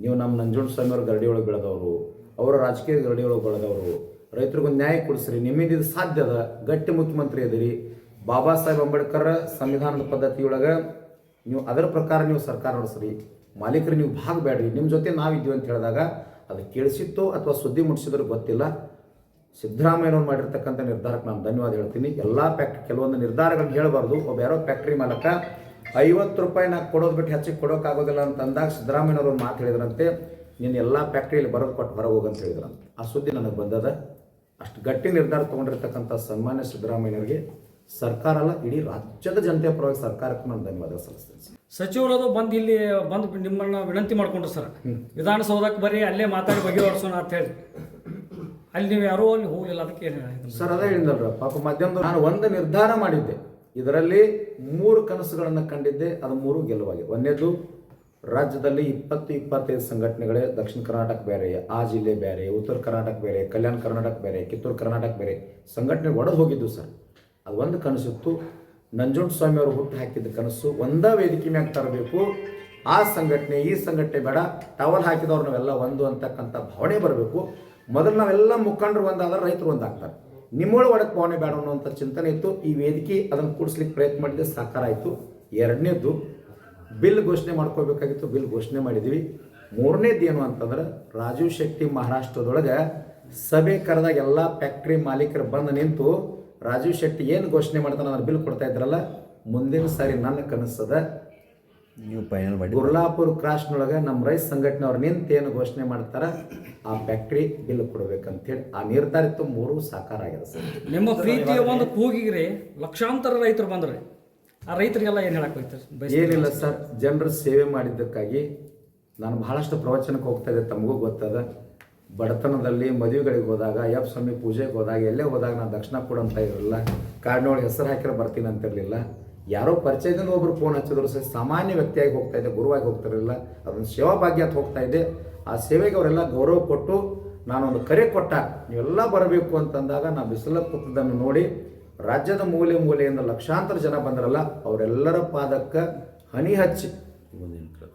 ನೀವು ನಮ್ಮ ನಂಜುಂಡ ಸ್ವಾಮಿಯವರು ಗರಡಿ ಒಳಗೆ ಬೆಳೆದವರು, ಅವರ ರಾಜಕೀಯ ಗರಡಿ ಒಳಗೆ ಬೆಳೆದವರು ರೈತರಿಗೊಂದು ನ್ಯಾಯ ಕೊಡಿಸ್ರಿ. ನಿಮ್ಮಿಂದ ಇದು ಸಾಧ್ಯ ಅದ. ಗಟ್ಟಿ ಮುಖ್ಯಮಂತ್ರಿ ಅದಿರಿ. ಬಾಬಾ ಸಾಹೇಬ್ ಅಂಬೇಡ್ಕರ್ ಸಂವಿಧಾನದ ಪದ್ಧತಿಯೊಳಗೆ ನೀವು ಅದರ ಪ್ರಕಾರ ನೀವು ಸರ್ಕಾರ ನಡೆಸ್ರಿ. ಮಾಲೀಕರು ನೀವು ಭಾಗ ಬೇಡ್ರಿ ನಿಮ್ಮ ಜೊತೆ ನಾವಿದ್ದೀವಿ ಅಂತ ಹೇಳಿದಾಗ ಅದು ಕೇಳಿಸಿತ್ತೋ ಅಥವಾ ಸುದ್ದಿ ಮುಟ್ಟಿಸಿದ್ರು ಗೊತ್ತಿಲ್ಲ. ಸಿದ್ದರಾಮಯ್ಯನವ್ರು ಮಾಡಿರ್ತಕ್ಕಂಥ ನಿರ್ಧಾರಕ್ಕೆ ನಾನು ಧನ್ಯವಾದ ಹೇಳ್ತೀನಿ. ಎಲ್ಲ ಫ್ಯಾಕ್ಟ್ರಿ ಕೆಲವೊಂದು ನಿರ್ಧಾರಗಳನ್ನ ಹೇಳಬಾರ್ದು. ಒಬ್ಬ ಯಾರೋ ಫ್ಯಾಕ್ಟ್ರಿ ಮಾಲಕ ಐವತ್ತು ರೂಪಾಯಿ ನಾ ಕೊಡೋದು ಬಿಟ್ಟು ಹೆಚ್ಚಿಗೆ ಕೊಡೋಕ್ಕಾಗೋದಿಲ್ಲ ಅಂತ ಅಂದಾಗ ಸಿದ್ದರಾಮಯ್ಯನವ್ರು ಮಾತು ಹೇಳಿದ್ರಂತೆ, ನೀನು ಎಲ್ಲ ಫ್ಯಾಕ್ಟ್ರಿಯಲ್ಲಿ ಬರೋದು ಕೊಟ್ಟು ಹೊರಗೆ ಹೋಗಂತ ಹೇಳಿದ್ರಂತೆ. ಆ ಸುದ್ದಿ ನನಗೆ ಬಂದದ. ಅಷ್ಟು ಗಟ್ಟಿ ನಿರ್ಧಾರ ತಗೊಂಡಿರ್ತಕ್ಕಂಥ ಸನ್ಮಾನ್ಯ ಸಿದ್ದರಾಮಯ್ಯನವರಿಗೆ ಸರ್ಕಾರ ಅಲ್ಲ ಇಡೀ ರಾಜ್ಯದ ಜನತೆ ಪರವಾಗಿ ಸರ್ಕಾರಕ್ಕೆ ನಾನು ಧನ್ಯವಾದ ಸಲ್ಲಿಸ್ತೇನೆ ಸರ್. ಸಚಿವರದು ಬಂದು ಇಲ್ಲಿ ಬಂದು ನಿಮ್ಮನ್ನ ವಿನಂತಿ ಮಾಡ್ಕೊಂಡ್ರು ಸರ್. ವಿಧಾನಸೌಧಕ್ಕೆ ಬರೀ ಅಲ್ಲೇ ಮಾತಾಡಿ ಬಗೆಹರಿಸೋಣ ಅಂತ ಹೇಳಿ. ಅಲ್ಲಿ ನೀವು ಯಾರೂ ಅಲ್ಲಿ ಹೋಗಲಿಲ್ಲ ಅದಕ್ಕೆ ಏನು ಸರ್ ಅದೇ ಹೇಳಿದಲ್ರ ಪಾಪ ಮಧ್ಯಾಹ್ನದ ನಾನು ಒಂದು ನಿರ್ಧಾರ ಮಾಡಿದ್ದೆ. ಇದರಲ್ಲಿ ಮೂರು ಕನಸುಗಳನ್ನು ಕಂಡಿದ್ದೆ ಅದು ಮೂರು ಗೆಲುವಾಗಿದೆ. ಒಂದನೇದು ರಾಜ್ಯದಲ್ಲಿ ಇಪ್ಪತ್ತು ಇಪ್ಪತ್ತೈದು ಸಂಘಟನೆಗಳೇ ದಕ್ಷಿಣ ಕರ್ನಾಟಕ ಬೇರೆ, ಆ ಜಿಲ್ಲೆ ಬೇರೆ, ಉತ್ತರ ಕರ್ನಾಟಕ ಬೇರೆ, ಕಲ್ಯಾಣ ಕರ್ನಾಟಕ ಬೇರೆ, ಕಿತ್ತೂರು ಕರ್ನಾಟಕ ಬೇರೆ ಸಂಘಟನೆ ಒಡೆದು ಹೋಗಿದ್ದು ಸರ್. ಅದು ಒಂದು ಕನಸಿತ್ತು. ನಂಜುಂಡ ಸ್ವಾಮಿ ಅವರು ಹುಟ್ಟು ಹಾಕಿದ್ದ ಕನಸು ಒಂದೇ ವೇದಿಕೆ ಮ್ಯಾಗ ತರಬೇಕು. ಆ ಸಂಘಟನೆ, ಈ ಸಂಘಟನೆ ಬೇಡ, ಟವಲ್ ಹಾಕಿದವ್ರು ನಾವೆಲ್ಲ ಒಂದು ಅಂತಕ್ಕಂಥ ಭಾವನೆ ಬರಬೇಕು. ಮೊದಲು ನಾವೆಲ್ಲ ಮುಖಂಡರು ಒಂದಾದ್ರೆ ರೈತರು ಒಂದಾಗ್ತಾರೆ ನಿಮ್ಮೊಳ ಒಳಗೆ ಭಾವನೆ ಬೇಡ ಅನ್ನೋಂಥ ಚಿಂತನೆ ಇತ್ತು. ಈ ವೇದಿಕೆ ಅದನ್ನು ಕೂಡಿಸ್ಲಿಕ್ಕೆ ಪ್ರಯತ್ನ ಮಾಡಿದ್ದೆ ಸಾಕಾರ ಆಯಿತು. ಎರಡನೇದ್ದು ಬಿಲ್ ಘೋಷಣೆ ಮಾಡ್ಕೋಬೇಕಾಗಿತ್ತು ಬಿಲ್ ಘೋಷಣೆ ಮಾಡಿದ್ವಿ. ಮೂರನೇದು ಏನು ಅಂತಂದ್ರೆ ರಾಜೀವ್ ಶೆಟ್ಟಿ ಮಹಾರಾಷ್ಟ್ರದೊಳಗೆ ಸಭೆ ಕರೆದಾಗ ಎಲ್ಲ ಫ್ಯಾಕ್ಟ್ರಿ ಮಾಲೀಕರು ಬಂದು ನಿಂತು ರಾಜೀವ್ ಶೆಟ್ಟಿ ಏನು ಘೋಷಣೆ ಮಾಡ್ತಾನೆ ಅದ್ರ ಬಿಲ್ ಕೊಡ್ತಾ ಇದ್ರಲ್ಲ ಮುಂದಿನ ಸಾರಿ ನನ್ನ ಕನಸದ ನೀವು ಫೈನಲ್ ಮಾಡಿ ಗುರ್ಲಾಪುರ್ ಕ್ರಾಸ್ನೊಳಗೆ ನಮ್ಮ ರೈತ ಸಂಘಟನೆಯವ್ರು ನಿಂತು ಏನು ಘೋಷಣೆ ಮಾಡ್ತಾರೆ ಆ ಫ್ಯಾಕ್ಟ್ರಿ ಬಿಲ್ ಕೊಡ್ಬೇಕಂತೇಳಿ. ಆ ನಿರ್ಧಾರಿತ ಮೂರು ಸಾಕಾರ ಆಗಿದೆ ಸರ್. ನಿಮ್ಮ ಪ್ರೀತಿಯ ಒಂದು ಕೂಗಿಗ್ರಿ ಲಕ್ಷಾಂತರ ರೈತರು ಬಂದ್ರಿ. ರೈತರಿಗೆಲ್ಲ ಏನು ಹೇಳಕ್ ಹೋಗ್ತಾರೆ? ಏನಿಲ್ಲ ಸರ್, ಜನರ ಸೇವೆ ಮಾಡಿದ್ದಕ್ಕಾಗಿ ನಾನು ಬಹಳಷ್ಟು ಪ್ರವಚನಕ್ಕೆ ಹೋಗ್ತಾ ಇದ್ದೆ, ತಮಗೂ ಗೊತ್ತದ. ಬಡತನದಲ್ಲಿ ಮದುವೆಗಳಿಗೆ ಹೋದಾಗ ಯಪ್ಪ ಸ್ವಾಮಿ ಪೂಜೆಗೆ ಹೋದಾಗ, ಎಲ್ಲೇ ಹೋದಾಗ ನಾನು ದಕ್ಷಿಣ ಕೊಡಂತ ಇರಲಿಲ್ಲ ಕಾರ್ಡ್ನೊಳಗೆ ಹೆಸರು ಹಾಕಿರೋ ಬರ್ತೀನಿ ಅಂತಿರಲಿಲ್ಲ ಯಾರೋ ಪರಿಚಯದಿಂದ ಒಬ್ರು ಫೋನ್ ಹಚ್ಚಿದ್ರು ಸರ್, ಸಾಮಾನ್ಯ ವ್ಯಕ್ತಿಯಾಗಿ ಹೋಗ್ತಾ ಇದ್ದೆ, ಗುರುವಾಗಿ ಹೋಗ್ತಿರಲಿಲ್ಲ ಅದೊಂದು ಸೇವಾ ಭಾಗ್ಯ ಅಂತ ಹೋಗ್ತಾ ಇದ್ದೆ. ಆ ಸೇವೆಗೆ ಅವರೆಲ್ಲ ಗೌರವ ಕೊಟ್ಟು ನಾನೊಂದು ಕರೆ ಕೊಟ್ಟ, ನೀವೆಲ್ಲ ಬರಬೇಕು ಅಂತಂದಾಗ ನಾನು ಬಿಸಿಲ ಕೂತದನ್ನು ನೋಡಿ ರಾಜ್ಯದ ಮೂಲೆ ಮೂಲೆಯಿಂದ ಲಕ್ಷಾಂತರ ಜನ ಬಂದ್ರಲ್ಲ, ಅವರೆಲ್ಲರ ಪಾದಕ್ಕೆ ಹನಿ ಹಚ್ಚಿ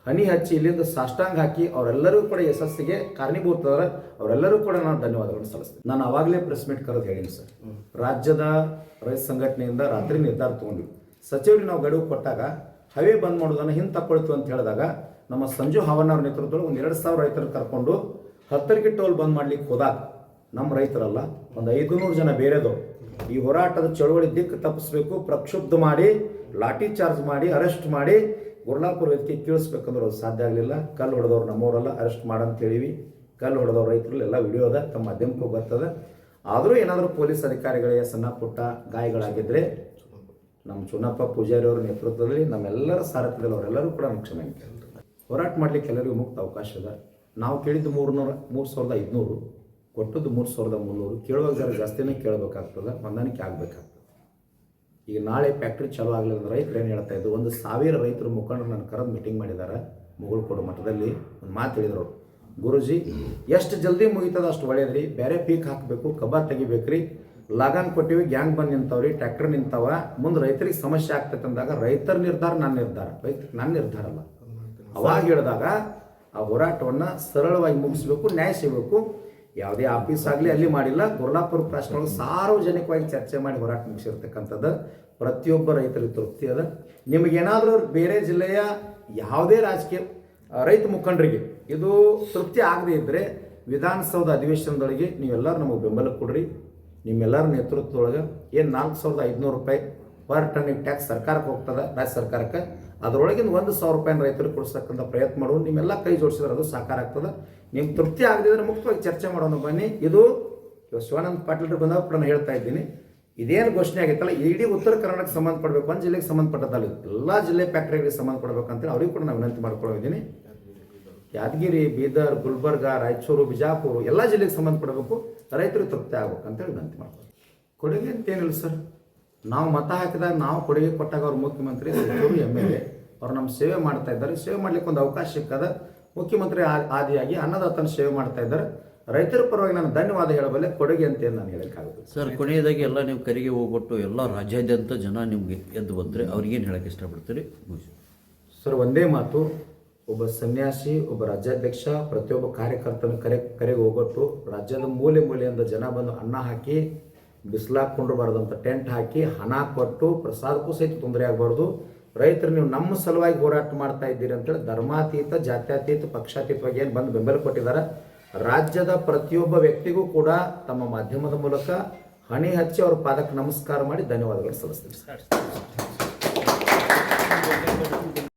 ಹನಿ ಹಚ್ಚಿ ಇಲ್ಲಿಂದ ಸಾಷ್ಟಾಂಗ ಹಾಕಿ ಅವರೆಲ್ಲರೂ ಕೂಡ ಯಶಸ್ಸಿಗೆ ಕಾರಣೀಭೂತರ ಅವರೆಲ್ಲರೂ ಕೂಡ ನಾನು ಧನ್ಯವಾದಗಳನ್ನು ಸಲ್ಲಿಸ್ತೀನಿ. ನಾನು ಅವಾಗಲೇ ಪ್ರೆಸ್ ಮೀಟ್ ಕರೆದು ಹೇಳೀನಿ ಸರ್. ರಾಜ್ಯದ ರೈತ ಸಂಘಟನೆಯಿಂದ ರಾತ್ರಿ ನಿರ್ಧಾರ ತಗೊಂಡ್ವಿ. ಸಚಿವರಿಗೆ ನಾವು ಗಡುವು ಕೊಟ್ಟಾಗ ಹವೆ ಬಂದ್ ಮಾಡೋದನ್ನು ಹಿಂದೆ ತಕ್ಕೊಳ್ತು ಅಂತ ಹೇಳಿದಾಗ ನಮ್ಮ ಸಂಜು ಹಾವನ್ ಅವ್ರ ನೇತೃತ್ವದಲ್ಲಿ ಒಂದು ಎರಡು ಸಾವಿರ ರೈತರು ಕರ್ಕೊಂಡು ಹತ್ತರಿಗೆ ಟೋಲ್ ಬಂದ್ ಮಾಡ್ಲಿಕ್ಕೆ ಹೋದಾಗ ನಮ್ಮ ರೈತರಲ್ಲ ಒಂದು ಐದು ನೂರು ಜನ ಬೇರೆದವರು ಈ ಹೋರಾಟದ ಚಳುವಳಿ ದಿಕ್ಕು ತಪ್ಪಿಸ್ಬೇಕು, ಪ್ರಕ್ಷುಬ್ಧ ಮಾಡಿ, ಲಾಠಿ ಚಾರ್ಜ್ ಮಾಡಿ, ಅರೆಸ್ಟ್ ಮಾಡಿ ಗುರ್ಲಾಪುರ ವ್ಯಕ್ತಿ ಕೀಳಿಸ್ಬೇಕಂದ್ರೆ ಅದು ಸಾಧ್ಯ ಆಗಲಿಲ್ಲ. ಕಲ್ಲು ಹೊಡೆದವ್ರು ನಮ್ಮವರೆಲ್ಲ ಅರೆಸ್ಟ್ ಮಾಡಂತ ಹೇಳಿವಿ. ಕಲ್ಲು ಹೊಡೆದವ್ರು ರೈತರಲ್ಲೆಲ್ಲ ವಿಡಿಯೋ ಅದ, ತಮ್ಮ ಮಾಧ್ಯಮಕ್ಕೂ ಬರ್ತದೆ ಆದರೂ ಏನಾದರೂ ಪೊಲೀಸ್ ಅಧಿಕಾರಿಗಳಿಗೆ ಸಣ್ಣ ಪುಟ್ಟ ಗಾಯಗಳಾಗಿದ್ದರೆ ನಮ್ಮ ಚುನ್ನಪ್ಪ ಪೂಜಾರಿ ಅವರ ನೇತೃತ್ವದಲ್ಲಿ ನಮ್ಮೆಲ್ಲರ ಸಾರಥ್ಯದಲ್ಲಿ ಅವರೆಲ್ಲರೂ ಕೂಡ ಕ್ಷಮೆ. ಹೋರಾಟ ಮಾಡಲಿಕ್ಕೆ ಎಲ್ಲರಿಗೂ ಮುಕ್ತ ಅವಕಾಶ ಇದೆ. ನಾವು ಕೇಳಿದ್ದು ಮೂರು ನೂರ ಮೂರು ಸಾವಿರದ ಐದುನೂರು. ಕೊಟ್ಟದ್ದು ಮೂರು ಸಾವಿರದ ಮುನ್ನೂರು. ಕೇಳುವಾಗ ಜರ ಜಾಸ್ತಿನೇ ಕೇಳಬೇಕಾಗ್ತದೆ, ಹೊಂದಾಣಿಕೆ ಆಗಬೇಕಾಗ್ತದೆ. ಈಗ ನಾಳೆ ಫ್ಯಾಕ್ಟ್ರಿ ಚಾಲು ಆಗಲಿಲ್ಲ ಅಂದ್ರೆ ರೈತರು ಏನು ಹೇಳ್ತಾ ಇದ್ದು ಒಂದು ಸಾವಿರ ರೈತರು ಮುಖಂಡರು ನನ್ನ ಕರೆದು ಮೀಟಿಂಗ್ ಮಾಡಿದ್ದಾರೆ ಮುಗುಳ್ಕೊಡು ಮಠದಲ್ಲಿ. ಒಂದು ಮಾತು ಹೇಳಿದ್ರು ಗುರುಜಿ, ಎಷ್ಟು ಜಲ್ದಿ ಮುಗಿತದ ಅಷ್ಟು ಒಳ್ಳೇದ್ರಿ. ಬೇರೆ ಪೀಕ್ ಹಾಕಬೇಕು ಕಬ್ಬ ತೆಗಿಬೇಕ್ರಿ. ಲಗಾನ್ ಕೊಟ್ಟಿವಿ, ಗ್ಯಾಂಗ್ ಬಂದು ನಿಂತವ್ರಿ ಟ್ರ್ಯಾಕ್ಟರ್ ನಿಂತಾವ. ಮುಂದೆ ರೈತರಿಗೆ ಸಮಸ್ಯೆ ಆಗ್ತೈತೆ ಅಂದಾಗ ರೈತರ ನಿರ್ಧಾರ ನನ್ನ ನಿರ್ಧಾರ. ರೈತ ನನ್ನ ನಿರ್ಧಾರ ಅಲ್ಲ. ಅವಾಗ ಹೇಳಿದಾಗ ಆ ಹೋರಾಟವನ್ನು ಸರಳವಾಗಿ ಮುಗಿಸ್ಬೇಕು, ನ್ಯಾಯ ಸಿಗಬೇಕು. ಯಾವುದೇ ಆಫೀಸ್ ಆಗಲಿ ಅಲ್ಲಿ ಮಾಡಿಲ್ಲ. ಗುರ್ಲಾಪುರ ಪ್ರಶ್ನೆಗಳು ಸಾರ್ವಜನಿಕವಾಗಿ ಚರ್ಚೆ ಮಾಡಿ ಹೋರಾಟ ಮುಗಿಸಿರ್ತಕ್ಕಂಥದ್ದು. ಪ್ರತಿಯೊಬ್ಬ ರೈತರಿಗೆ ತೃಪ್ತಿ ಅದ. ನಿಮಗೇನಾದರೂ ಬೇರೆ ಜಿಲ್ಲೆಯ ಯಾವುದೇ ರಾಜಕೀಯ ರೈತ ಮುಖಂಡರಿಗೆ ಇದು ತೃಪ್ತಿ ಆಗದೇ ಇದ್ದರೆ ವಿಧಾನಸೌಧ ಅಧಿವೇಶನದೊಳಗೆ ನೀವೆಲ್ಲರೂ ನಮಗೆ ಬೆಂಬಲ ಕೊಡ್ರಿ. ನಿಮ್ಮೆಲ್ಲರ ನೇತೃತ್ವದೊಳಗೆ ಏನು ನಾಲ್ಕು ಸಾವಿರದ ಐದುನೂರು ರೂಪಾಯಿ ಪರ್ ಟನ್ನಿಗೆ ಟ್ಯಾಕ್ಸ್ ಸರ್ಕಾರಕ್ಕೆ ಹೋಗ್ತದೆ, ರಾಜ್ಯ ಸರ್ಕಾರಕ್ಕೆ. ಅದರೊಳಗಿನ ಒಂದು ಸಾವಿರ ರೂಪಾಯಿನ ರೈತರಿಗೆ ಕೊಡಿಸ್ತಕ್ಕಂಥ ಪ್ರಯತ್ನ ಮಾಡೋದು ನಿಮ್ಮೆಲ್ಲ ಕೈ ಜೋಡಿಸಿದ್ರೆ ಅದು ಸಾಕಾರ ಆಗ್ತದೆ. ನಿಮ್ಗೆ ತೃಪ್ತಿ ಆಗದಿದ್ರೆ ಮುಕ್ತವಾಗಿ ಚರ್ಚೆ ಮಾಡೋಣ ಬನ್ನಿ. ಇದು ಶಿವಾನಂದ ಪಾಟೀಲ್ ಬಂದಾಗ ನಾನು ಹೇಳ್ತಾ ಇದ್ದೀನಿ. ಇದೇನು ಘೋಷಣೆ ಆಗೈತಲ್ಲ ಇಡೀ ಉತ್ತರ ಕರ್ನಾಟಕ ಸಂಬಂಧಪಡಬೇಕು ಒಂದು ಜಿಲ್ಲೆಗೆ ಸಂಬಂಧಪಟ್ಟದಲ್ಲ ಎಲ್ಲ ಜಿಲ್ಲೆ ಫ್ಯಾಕ್ಟ್ರಿಗೆ ಸಂಬಂಧಪಡಬೇಕಂತೇಳಿ ಅವ್ರಿಗೆ ಕೂಡ ನಾನು ವಿನಂತಿ ಮಾಡ್ಕೊಂಡಿದ್ದೀನಿ ಯಾದಗಿರಿ, ಬೀದರ್, ಗುಲ್ಬರ್ಗ, ರಾಯಚೂರು, ಬಿಜಾಪುರ ಎಲ್ಲ ಜಿಲ್ಲೆಗೆ ಸಂಬಂಧಪಡಬೇಕು. ರೈತರಿಗೆ ತೃಪ್ತಿ ಆಗ್ಬೇಕು ಅಂತೇಳಿ ವಿನಂತಿ ಮಾಡ್ತೀನಿ ಕೊಡುಗೆ ಅಂತೇನಿಲ್ಲ ಸರ್. ನಾವು ಮತ ಹಾಕಿದಾಗ ನಾವು ಕೊಡುಗೆ ಕೊಟ್ಟಾಗ ಅವ್ರ ಮುಖ್ಯಮಂತ್ರಿ ಎಂ ಎಲ್ ಎ. ಅವ್ರು ನಮ್ಮ ಸೇವೆ ಮಾಡ್ತಾ ಇದ್ದಾರೆ. ಸೇವೆ ಮಾಡ್ಲಿಕ್ಕೆ ಒಂದು ಅವಕಾಶ ಸಿಕ್ಕದ ಮುಖ್ಯಮಂತ್ರಿ ಆದಿಯಾಗಿ ಅನ್ನದಾತನ ಸೇವೆ ಮಾಡ್ತಾ ಇದ್ದಾರೆ. ರೈತರ ಪರವಾಗಿ ನಾನು ಧನ್ಯವಾದ ಹೇಳಬಲ್ಲೆ ಕೊಡುಗೆ ಅಂತೇನು ನಾನು ಹೇಳೋಕ್ಕಾಗುತ್ತೆ ಸರ್ ಕೊನೆಯದಾಗಿ ಎಲ್ಲ ನೀವು ಕರಿಗೆ ಹೋಗ್ಬಿಟ್ಟು ಎಲ್ಲ ರಾಜ್ಯಾದ್ಯಂತ ಜನ ನಿಮಗೆ ಎದ್ದು ಬಂದರೆ ಅವ್ರಿಗೇನು ಹೇಳಕ್ಕೆ ಇಷ್ಟಪಡ್ತೀರಿ? ಸರ್ ಒಂದೇ ಮಾತು ಒಬ್ಬ ಸನ್ಯಾಸಿ ಒಬ್ಬ ರಾಜ್ಯಾಧ್ಯಕ್ಷ ಪ್ರತಿಯೊಬ್ಬ ಕಾರ್ಯಕರ್ತನ ಕರೆ ಕರೆಗೆ ಹೋಗೊಟ್ಟು ರಾಜ್ಯದ ಮೂಲೆ ಮೂಲೆಯಿಂದ ಜನ ಬಂದು ಅನ್ನ ಹಾಕಿ ಬಿಸಿಲಾಕೊಂಡು ಬರದಂಥ ಟೆಂಟ್ ಹಾಕಿ ಹಣ ಕೊಟ್ಟು ಪ್ರಸಾದಕ್ಕೂ ಸಹಿತ ತೊಂದರೆ ಆಗಬಾರ್ದು. ರೈತರು ನೀವು ನಮ್ಮ ಸಲುವಾಗಿ ಹೋರಾಟ ಮಾಡ್ತಾ ಇದ್ದೀರಿ ಅಂತೇಳಿ ಧರ್ಮಾತೀತ, ಜಾತ್ಯತೀತ, ಪಕ್ಷಾತೀತವಾಗಿ ಏನು ಬಂದು ಬೆಂಬಲ ಕೊಟ್ಟಿದ್ದಾರೆ, ರಾಜ್ಯದ ಪ್ರತಿಯೊಬ್ಬ ವ್ಯಕ್ತಿಗೂ ಕೂಡ ತಮ್ಮ ಮಾಧ್ಯಮದ ಮೂಲಕ ಹಣಿ ಹಚ್ಚಿ ಅವ್ರ ಪಾದಕ್ಕೆ ನಮಸ್ಕಾರ ಮಾಡಿ ಧನ್ಯವಾದಗಳು ಸಲ್ಲಿಸ್ತೀನಿ.